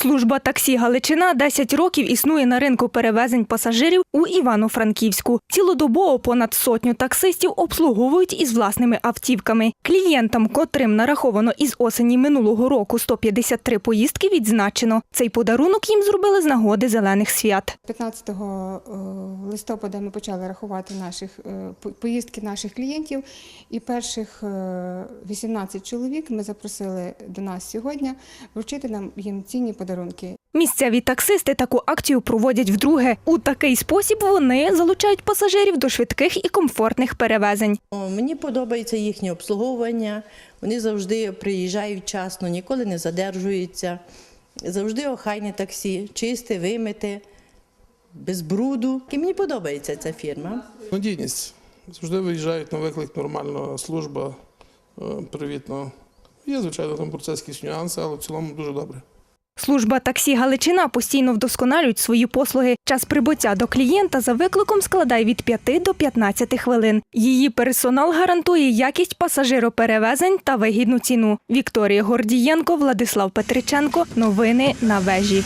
Служба таксі Галичина 10 років існує на ринку перевезень пасажирів у Івано-Франківську. Цілодобово понад сотню таксистів обслуговують із власними автівками. Клієнтам, котрим нараховано із осені минулого року 153 поїздки, відзначено. Цей подарунок їм зробили з нагоди зелених свят. 15 е, листопада ми почали рахувати наших е, поїздки наших клієнтів, і перших е, 18 чоловік ми запросили до нас сьогодні вручити нам їм цінні подарунки. Місцеві таксисти таку акцію проводять вдруге. У такий спосіб вони залучають пасажирів до швидких і комфортних перевезень. Мені подобається їхнє обслуговування. Вони завжди приїжджають вчасно, ніколи не задержуються. Завжди охайне таксі, чисте, вимите, без бруду. І мені подобається ця фірма. Надійність. Завжди виїжджають на виклик нормально, служба е, привітно. Є, звичайно, там процесські нюанси, але в цілому дуже добре. Служба таксі Галичина постійно вдосконалюють свої послуги. Час прибуття до клієнта за викликом складає від 5 до 15 хвилин. Її персонал гарантує якість пасажироперевезень та вигідну ціну. Вікторія Гордієнко, Владислав Петриченко. Новини на вежі.